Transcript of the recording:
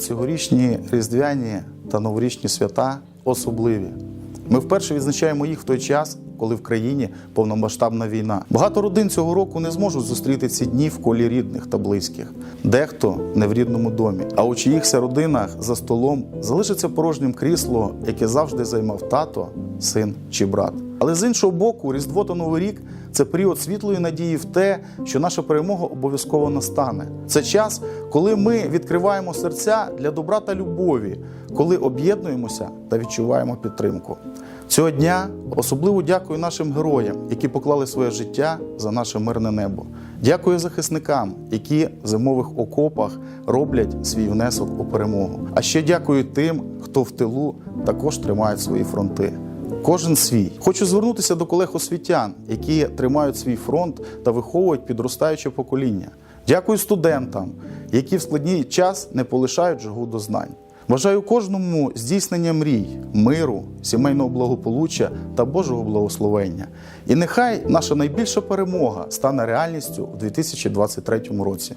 цьогорічні різдвяні та новорічні свята особливі. Ми вперше відзначаємо їх в той час, коли в країні повномасштабна війна. Багато родин цього року не зможуть зустріти ці дні в колі рідних та близьких. Дехто не в рідному домі. А у чиїхся родинах за столом залишиться порожнім крісло, яке завжди займав тато, син чи брат. Але з іншого боку, Різдво та Новий рік це період світлої надії в те, що наша перемога обов'язково настане. Це час, коли ми відкриваємо серця для добра та любові, коли об'єднуємося та відчуваємо підтримку. Цього дня особливо дякую нашим героям, які поклали своє життя за наше мирне небо. Дякую захисникам, які в зимових окопах роблять свій внесок у перемогу. А ще дякую тим, хто в тилу також тримає свої фронти. Кожен свій. Хочу звернутися до колег освітян, які тримають свій фронт та виховують підростаюче покоління. Дякую студентам, які в складний час не полишають жагу до знань. Бажаю кожному здійснення мрій, миру, сімейного благополуччя та Божого благословення. І нехай наша найбільша перемога стане реальністю у 2023 році.